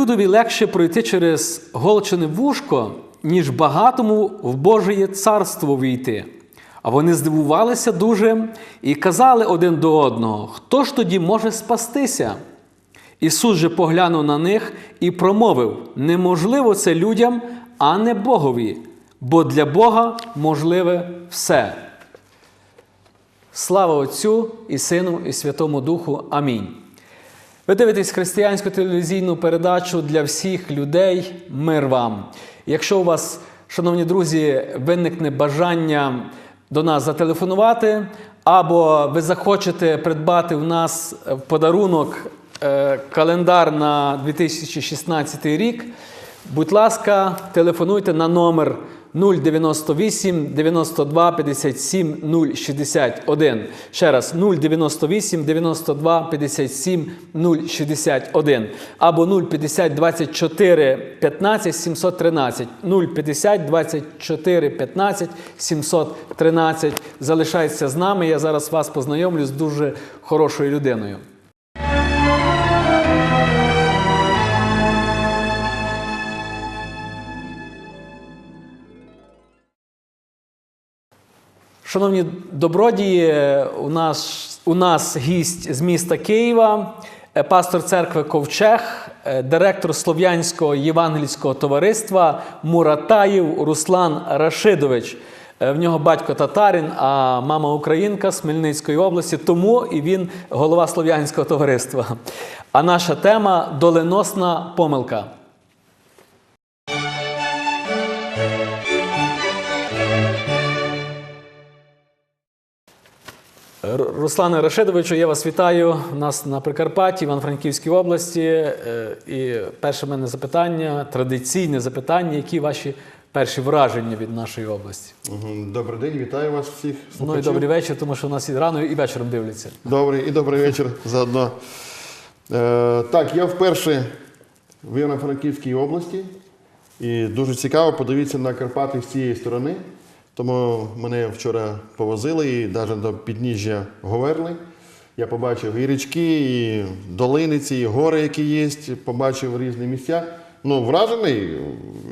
Верблюдові легше пройти через голчене вушко, ніж багатому в Божеє царство війти. А вони здивувалися дуже і казали один до одного: хто ж тоді може спастися? Ісус же поглянув на них і промовив: неможливо це людям, а не Богові, бо для Бога можливе все. Слава Отцю і Сину, і Святому Духу. Амінь. Ви дивитесь християнську телевізійну передачу для всіх людей. Мир вам. Якщо у вас, шановні друзі, виникне бажання до нас зателефонувати, або ви захочете придбати у нас в подарунок е, календар на 2016 рік, будь ласка, телефонуйте на номер 098 92 57 061. Ще раз 098 92 57 061 або 050 24 15 713 050 24 15 713. Залишайтеся з нами. Я зараз вас познайомлю з дуже хорошою людиною. Шановні добродії, у нас, у нас гість з міста Києва, е, пастор церкви Ковчег, е, директор Слов'янського євангельського товариства Муратаїв Руслан Рашидович. Е, В нього батько татарин, а мама українка з Хмельницької області, тому і він голова Слов'янського товариства. А наша тема доленосна помилка. Руслане Рашидовичу, я вас вітаю. У нас на Прикарпатті, Івано-Франківській області. Е, І перше в мене запитання, традиційне запитання, які ваші перші враження від нашої області? Добрий день, вітаю вас всіх. Ну і слухачів. добрий вечір, тому що у нас і рано, і вечором дивляться. Добрий і добрий вечір заодно. Е, так, я вперше в Івано-Франківській області. І дуже цікаво, подивіться на Карпати з цієї сторони. Тому мене вчора повозили і навіть до підніжжя Говерли. Я побачив і річки, і долини, ці, і гори, які є, побачив різні місця. Ну, вражений,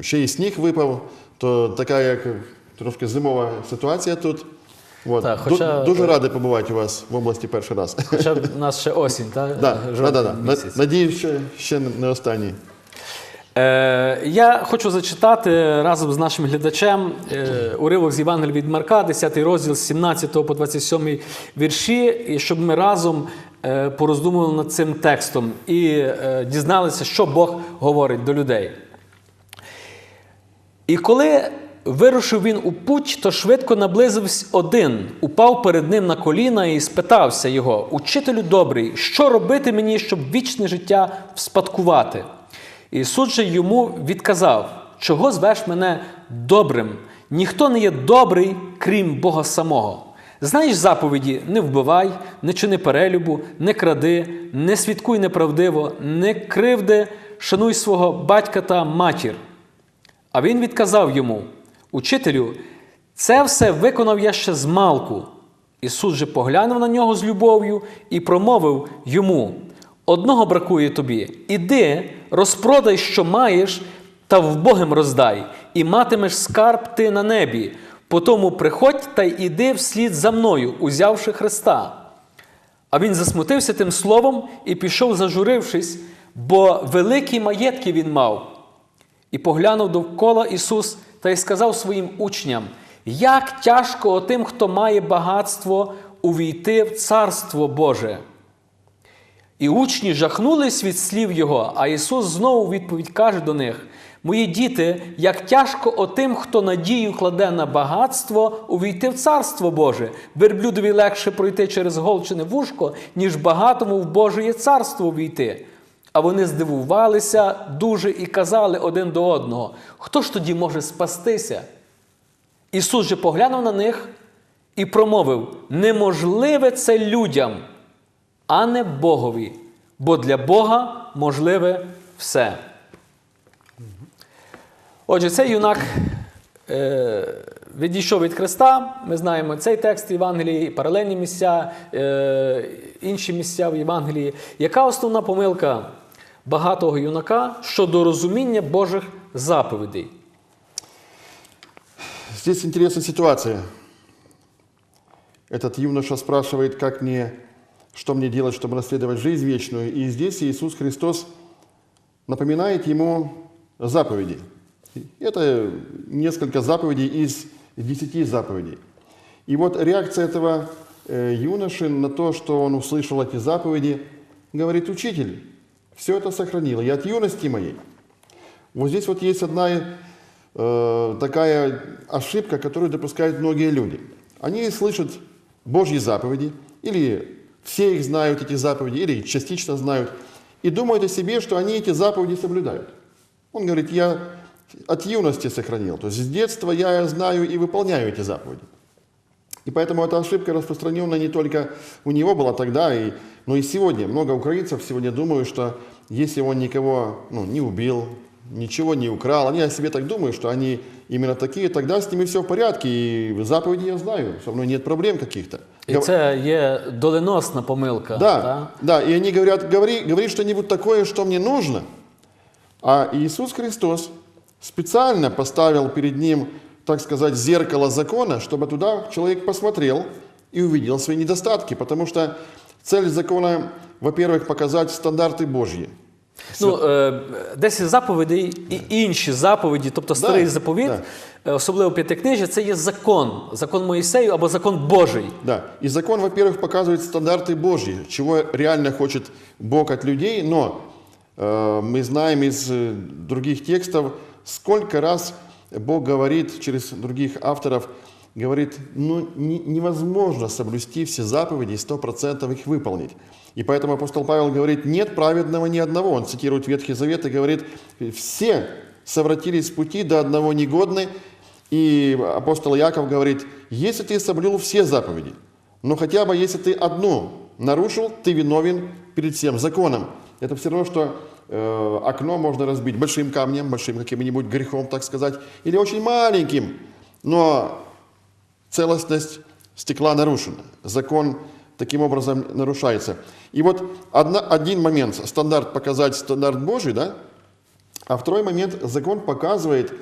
ще й сніг випав, то така як трошки зимова ситуація тут. От. Так, хоча- Дуже радий побувати у вас в області перший раз. Хоча у нас ще осінь, так? Да, да, да, да. Надіюсь, що ще не останній. Е, я хочу зачитати разом з нашим глядачем е, уривок з Євангелія від Марка, 10 розділ з 17 по 27 вірші, і щоб ми разом е, пороздумували над цим текстом і е, дізналися, що Бог говорить до людей. І коли вирушив він у путь, то швидко наблизився один, упав перед ним на коліна і спитався його: Учителю добрий, що робити мені, щоб вічне життя вспадкувати? Ісус же йому відказав: Чого звеш мене добрим? Ніхто не є добрий, крім Бога самого. Знаєш заповіді: не вбивай, не чини перелюбу, не кради, не свідкуй неправдиво, не кривди, шануй свого батька та матір. А він відказав йому: Учителю, це все виконав я ще з малку. Ісус же поглянув на нього з любов'ю і промовив йому: Одного бракує тобі. Іди, розпродай, що маєш, та вбогим роздай, і матимеш скарб ти на небі. Потому приходь та й іди вслід за мною, узявши Христа. А він засмутився тим словом і пішов, зажурившись, бо великі маєтки він мав. І поглянув довкола Ісус та й сказав своїм учням: як тяжко отим, хто має багатство, увійти в Царство Боже. І учні жахнулись від слів Його, а Ісус знову відповідь каже до них: Мої діти, як тяжко отим, хто надію кладе на багатство, увійти в Царство Боже. Верблюдові легше пройти через голчене вушко, ніж багатому в Божеє царство увійти. А вони здивувалися дуже і казали один до одного: хто ж тоді може спастися? Ісус же поглянув на них і промовив: неможливе це людям, а не Богові, бо для Бога можливе все. Отже, цей юнак е, відійшов від Христа. Ми знаємо цей текст Євангелії, паралельні місця, е, інші місця в Євангелії. Яка основна помилка багатого юнака щодо розуміння Божих заповідей. Здесь интересная ситуация. Этот юноша спрашивает, как мне, что мне делать, чтобы наследовать жизнь вечную. И здесь Иисус Христос напоминает ему заповеди. Это несколько заповедей из десяти заповедей. И вот реакция этого э, юноши на то, что он услышал эти заповеди, говорит, учитель, все это сохранил, и от юности моей. Вот здесь вот есть одна э, такая ошибка, которую допускают многие люди. Они слышат Божьи заповеди, или все их знают, эти заповеди, или частично знают, и думают о себе, что они эти заповеди соблюдают. Он говорит, я от юности сохранил, то есть с детства я знаю и выполняю эти заповеди. И поэтому эта ошибка распространенная не только у него была тогда, и, но и сегодня. Много украинцев сегодня думают, что если он никого ну, не убил, ничего не украл, они о себе так думают, что они именно такие, тогда с ними все в порядке, и заповеди я знаю, со мной нет проблем каких-то. І Гов- це є доленосна помилка. Да, та? да, и они говорят, говори, говори что-нибудь такое, что мне нужно. А Иисус Христос специально поставил перед ним, так сказать, зеркало закона, чтобы туда человек посмотрел и увидел свои недостатки. Потому что цель закона, во-первых, показать стандарты Божьи. Ну, е, 10 заповідей і інші заповіді, тобто старий Да, заповіт, да. особливо п'ятикнижжя, це є закон, закон Моїсею або закон Божий. Да. И закон, во-первых, показывает стандарты Божьи, чего реально хочет Бог от людей, но э, мы знаем из э, других текстов, сколько раз Бог говорит через других авторов, говорит, ну не- невозможно соблюсти все заповеди и 100% их выполнить. И поэтому апостол Павел говорит, нет праведного ни одного. Он цитирует Ветхий Завет и говорит, все совратились с пути, до одного негодны. И апостол Яков говорит, если ты соблюл все заповеди, но хотя бы если ты одну нарушил, ты виновен перед всем законом. Это все равно, что э, окно можно разбить большим камнем, большим каким-нибудь грехом, так сказать, или очень маленьким, но целостность стекла нарушена. Закон таким образом нарушается. И вот одна, один момент, стандарт показать стандарт Божий, да, а второй момент, закон показывает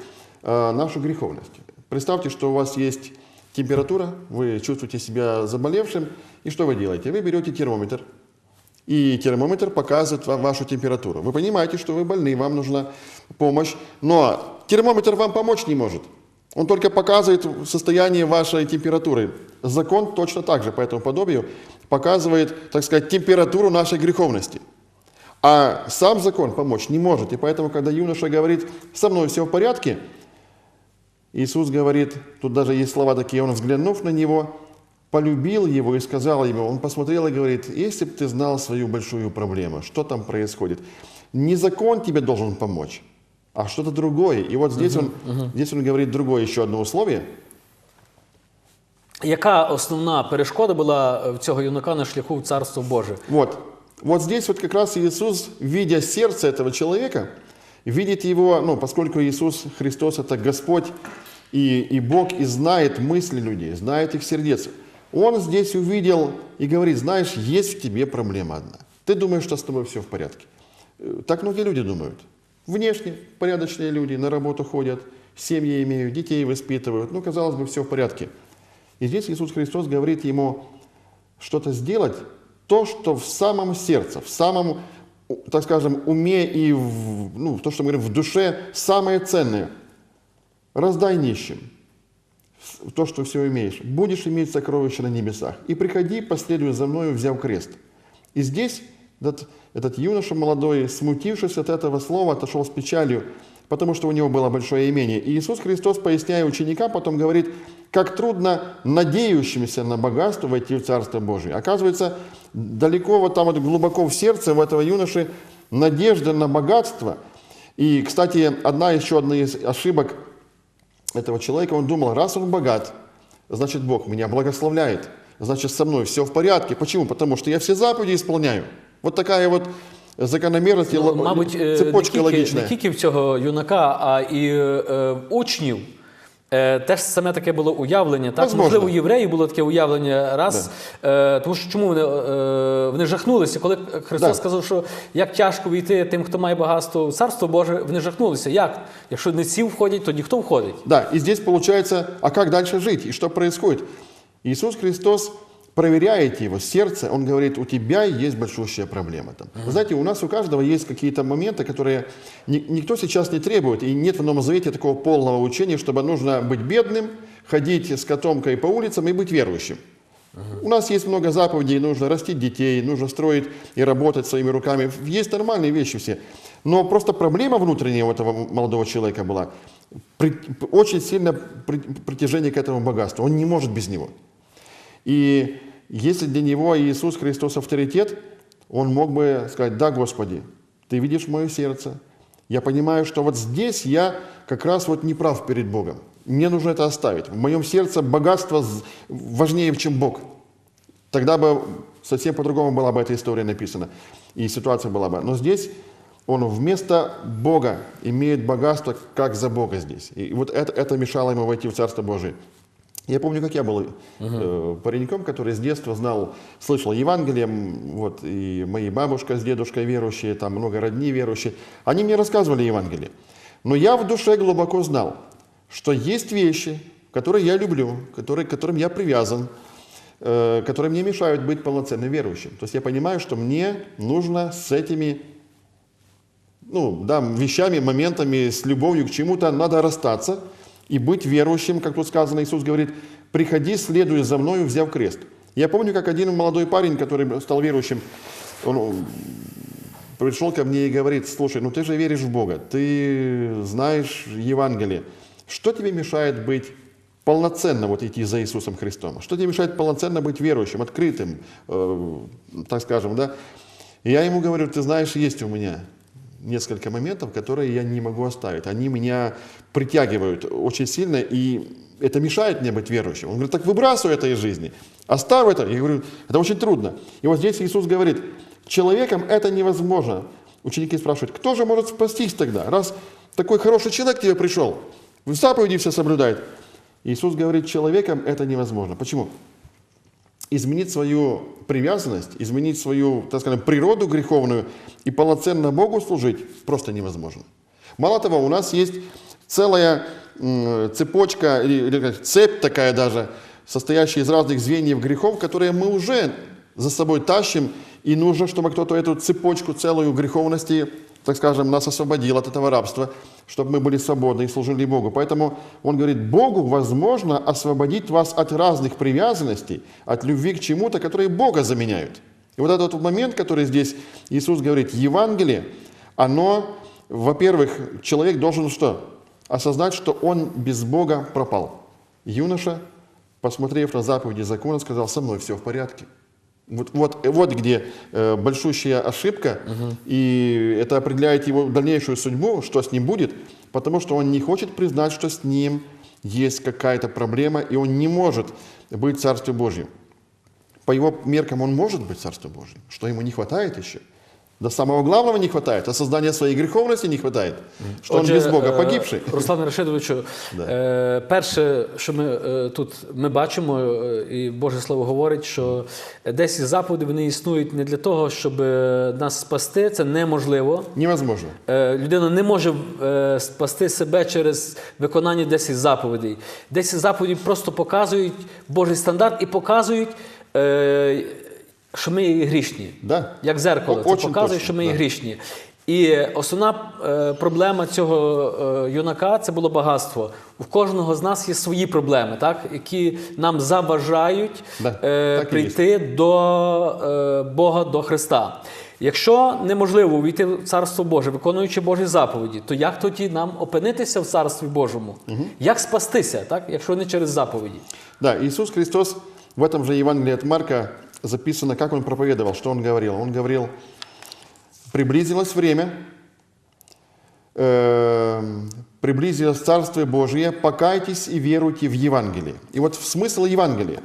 э, нашу греховность. Представьте, что у вас есть температура, вы чувствуете себя заболевшим, и что вы делаете? Вы берете термометр, и термометр показывает вам вашу температуру. Вы понимаете, что вы больны, вам нужна помощь, но термометр вам помочь не может. Он только показывает состояние вашей температуры. Закон точно так же по этому подобию показывает, так сказать, температуру нашей греховности. А сам закон помочь не может. И поэтому, когда юноша говорит, со мной все в порядке, Иисус говорит, тут даже есть слова такие, он взглянув на него, полюбил его и сказал ему, он посмотрел и говорит, если бы ты знал свою большую проблему, что там происходит, не закон тебе должен помочь, а что-то другое. И вот здесь, он, здесь он говорит другое еще одно условие. Яка основна перешкода була в цього юнака на шляху в Царство Боже? Вот. Вот здесь вот как раз Иисус, видя сердце этого человека, видит его, ну, поскольку Иисус Христос – это Господь и, и Бог, и знает мысли людей, знает их сердец. Он здесь увидел и говорит, знаешь, есть в тебе проблема одна. Ты думаешь, что с тобой все в порядке. Э, Так многие люди думают. Внешне порядочные люди, на работу ходят, семьи имеют, детей воспитывают. Ну, казалось бы, все в порядке. И здесь Иисус Христос говорит ему, что-то сделать, то, что в самом сердце, в самом, так скажем, уме и в, ну, то, что мы говорим, в душе самое ценное. Раздай нищим то, что все имеешь. Будешь иметь сокровища на небесах. И приходи, последуй за мною, взяв крест. И здесь этот, этот юноша молодой, смутившись от этого слова, отошел с печалью, потому что у него было большое имение. И Иисус Христос, поясняя ученикам, потом говорит, как трудно надеющимся на богатство войти в Царство Божие. Оказывается, далеко вот там вот глубоко в сердце у этого юноши надежда на богатство. И, кстати, одна еще одна из ошибок этого человека, он думал, раз он богат, значит Бог меня благословляет, значит со мной все в порядке. Почему? Потому что я все заповеди исполняю. Вот такая вот закономерность, и Ну, ло- мабуть, е, цепочка не тільки, логичная. не тільки в цього юнака, а і е, е, учнів. Е, теж саме таке було уявлення. Так? Возможно. Можливо, у євреїв було таке уявлення раз. Е, тому що чому вони, е, вони жахнулися, коли Христос Да. сказав, що як тяжко війти тим, хто має багатство в царство Боже, вони жахнулися. Як? Якщо не ці входять, то ніхто входить. Да, и здесь получается, а как дальше жить? И что происходит? Иисус Христос проверяет его сердце, он говорит, у тебя есть большущая проблема. Там. Вы знаете, у нас у каждого есть какие-то моменты, которые ни- никто сейчас не требует, и нет в Новом Завете такого полного учения, чтобы нужно быть бедным, ходить с котомкой по улицам и быть верующим. У нас есть много заповедей, нужно растить детей, нужно строить и работать своими руками. Есть нормальные вещи все. Но просто проблема внутренняя у этого молодого человека была. При- очень сильное при- притяжение к этому богатству. Он не может без него. И если для него Иисус Христос авторитет, он мог бы сказать, да, Господи, ты видишь мое сердце. Я понимаю, что вот здесь я как раз вот не прав перед Богом. Мне нужно это оставить. В моем сердце богатство важнее, чем Бог. Тогда бы совсем по-другому была бы эта история написана. И ситуация была бы. Но здесь он вместо Бога имеет богатство, как за Бога здесь. И вот это, это мешало ему войти в Царство Божие. Я помню, как я был э, пареньком, который с детства знал, слышал Евангелие, вот, и мои бабушка с дедушкой верующие, там много родни верующие. Они мне рассказывали Евангелие. Но я в душе глубоко знал, что есть вещи, которые я люблю, которые, к которым я привязан, э, которые мне мешают быть полноценным верующим. То есть я понимаю, что мне нужно с этими ну, да, вещами, моментами, с любовью к чему-то надо расстаться и быть верующим, как тут сказано, Иисус говорит, приходи, следуй за мною, взяв крест. Я помню, как один молодой парень, который стал верующим, он пришел ко мне и говорит, слушай, ну ты же веришь в Бога, ты знаешь Евангелие, что тебе мешает быть полноценно вот идти за Иисусом Христом? Что тебе мешает полноценно быть верующим, открытым, э, так скажем, да? И я ему говорю, ты знаешь, есть у меня несколько моментов, которые я не могу оставить. Они меня притягивают очень сильно, и это мешает мне быть верующим. Он говорит, так выбрасывай это из жизни, оставь это. Я говорю, это очень трудно. И вот здесь Иисус говорит, человеком это невозможно. Ученики спрашивают, кто же может спастись тогда, раз такой хороший человек к тебе пришел, заповеди все соблюдает. Иисус говорит, человеком это невозможно. Почему? Изменить свою привязанность, изменить свою, так скажем, природу греховную и полноценно Богу служить просто невозможно. Мало того, у нас есть целая цепочка, или, или цепь такая даже, состоящая из разных звеньев грехов, которые мы уже за собой тащим, и нужно, чтобы кто-то эту цепочку целую греховности, так скажем, нас освободил от этого рабства, чтобы мы были свободны и служили Богу. Поэтому он говорит, Богу возможно освободить вас от разных привязанностей, от любви к чему-то, которые Бога заменяют. И вот этот момент, который здесь Иисус говорит, Евангелие, оно, во-первых, человек должен что? Осознать, что он без Бога пропал. Юноша, посмотрев на заповеди закона, сказал, со мной все в порядке. Вот, вот, вот где э, большущая ошибка, и это определяет его дальнейшую судьбу, что с ним будет, потому что он не хочет признать, что с ним есть какая-то проблема, и он не может быть в Царстве Божьем. По его меркам он может быть в Царстве Божьем. Что ему не хватает еще? До самого главного не хватает, осознания своей греховности не хватает, что он без Бога е, погибший. Руслане Рашидовичу, Да. е, перше, що ми е, тут ми бачимо, і Боже Слово говорить, що десь заповіді вони існують не для того, щоб нас спасти, це неможливо. Невозможно. Людина не може спасти себе через виконання 10 заповідей. 10 заповідей просто показують Божий стандарт і показують, що ми є грішні. Да. Як зеркало. О- Це показує, точно, що ми є да. грішні. І основна е, проблема цього е, юнака це було багатство. У кожного з нас є свої проблеми, так? які нам заважають Да, е, прийти до е, Бога, до Христа. Якщо неможливо увійти в Царство Боже, виконуючи Божі заповіді, то як тоді нам опинитися в Царстві Божому? Як спастися, так? якщо не через заповіді? Да, Иисус Христос в этом же Евангелии от Марка записано, как Он проповедовал, что Он говорил. Он говорил, приблизилось время, эм, приблизилось Царствие Божие, покайтесь и веруйте в Евангелие. И вот смысл Евангелия.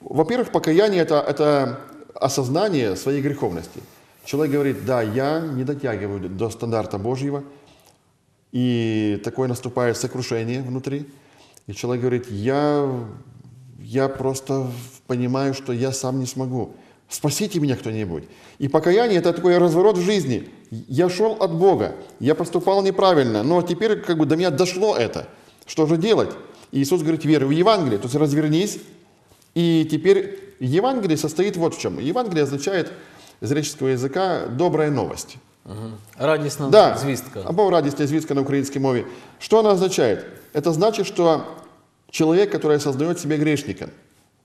Во-первых, покаяние это, это осознание своей греховности. Человек говорит, да, я не дотягиваю до стандарта Божьего, и такое наступает сокрушение внутри. И человек говорит, я, я просто понимаю, что я сам не смогу. Спасите меня кто-нибудь. И покаяние – это такой разворот в жизни. Я шел от Бога, я поступал неправильно, но теперь как бы до меня дошло это. Что же делать? И Иисус говорит, веруй в Евангелие, то есть развернись. И теперь Евангелие состоит вот в чем. Евангелие означает из греческого языка «добрая новость». Радісна Да, звістка. або радісна звістка на українській мові. Что она означает? Это значит, что человек, который осознает себя грешником,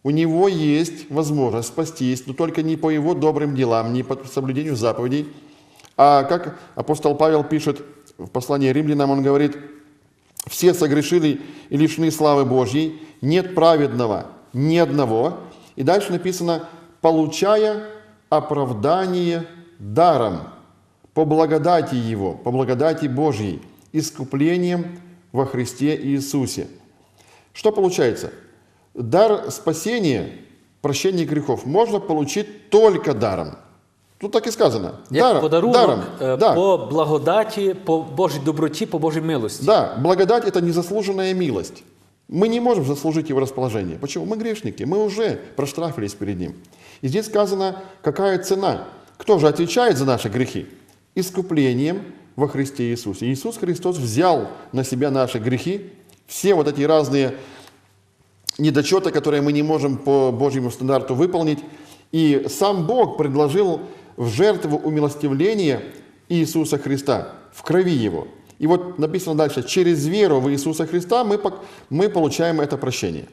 у него есть возможность спастись, но только не по его добрым делам, не по соблюдению заповедей, а как апостол Павел пишет в послании римлянам, он говорит, все согрешили и лишены славы Божьей, нет праведного ни одного. И дальше написано, получая оправдание даром, по благодати Его, по благодати Божьей, искуплением во Христе Иисусе. Что получается? Дар спасения, прощения грехов можно получить только даром. Тут так и сказано. Як даром. подарунок даром. е, Да. по благодаті, по Божій доброті, по Божій милості. Да, благодать – это незаслуженная милость. Мы не можем заслужить его расположение. Почему? Мы грешники, мы уже проштрафились перед ним. И здесь сказано, какая цена. Кто же отвечает за наши грехи? Искуплением во Христе Иисусе. Иисус Христос взял на себя наши грехи, все вот эти разные недочеты, которые мы не можем по Божьему стандарту выполнить. И сам Бог предложил в жертву умилостивления Иисуса Христа, в крови Его. И вот написано дальше, через веру в Иисуса Христа мы, мы получаем это прощение.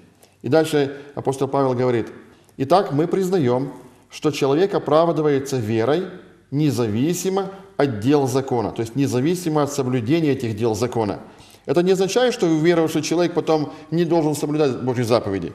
И дальше апостол Павел говорит, итак, мы признаем, что человек оправдывается верой независимо от дел закона, то есть независимо от соблюдения этих дел закона. Это не означает, что уверовавший человек потом не должен соблюдать Божьи заповеди.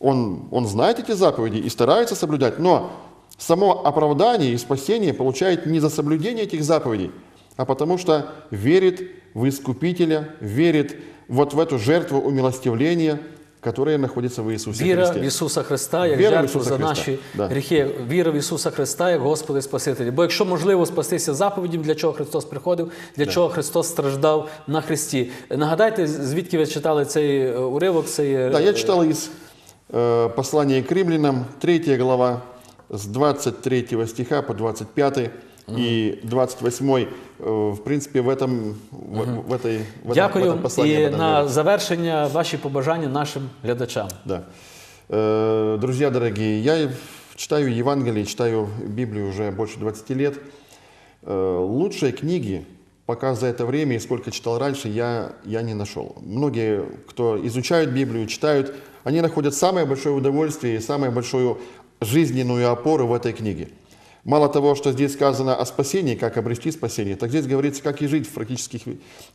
Он, он знает эти заповеди и старается соблюдать, но само оправдание и спасение получает не за соблюдение этих заповедей, а потому что верит в Искупителя, верит вот в эту жертву умилостивления, которая находится в Иисусе Віра в Христе. Ісуса Христа як Віра в жертву за Христа. наші Да. гріхи. Віра в Ісуса Христа як Господа і Спасителя. Бо якщо можливо спастися заповідям, для чого Христос приходив, для чого Христос страждав на Христі. Нагадайте, звідки ви читали цей е, уривок, цей е, Да, я читал из э, послания к римлянам, 3 глава, с 23 стиха по 25 и 28, э, в принципе, в этом, в, в этой, в этом, в Дякую. этом послании. об І этом на говорится. завершення ваші побажання нашим глядачам. Да. Э, Друзья дорогие, я читаю Евангелие, читаю Библию уже больше 20 лет. Э, Лучшей книги, пока за это время и сколько читал раньше, я, я не нашел. Многие, кто изучают Библию, читают, они находят самое большое удовольствие и самую большую жизненную опору в этой книге. Мало того, что здесь сказано о спасении, как обрести спасение, так здесь говорится, как и жить в практических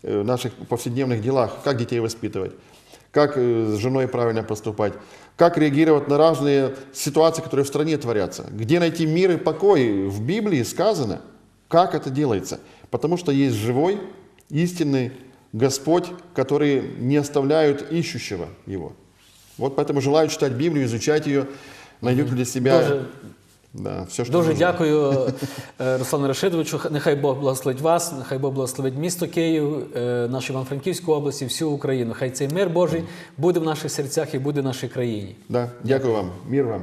э, наших повседневных делах, как детей воспитывать, как э, с женой правильно поступать, как реагировать на разные ситуации, которые в стране творятся, где найти мир и покой. В Библии сказано, как это делается. Потому что есть живой, истинный Господь, который не оставляет ищущего Его. Вот поэтому желаю читать Библию, изучать ее, найдете для себя Дуже да, все, що Дуже дякую, е, Руслану Рашидовичу. Нехай Бог благословить вас, нехай Бог благословить місто Київ, е, нашу Івано-Франківську область і всю Україну. Хай цей мир Божий буде в наших серцях і буде в нашій країні. Да, дякую вам. мір вам.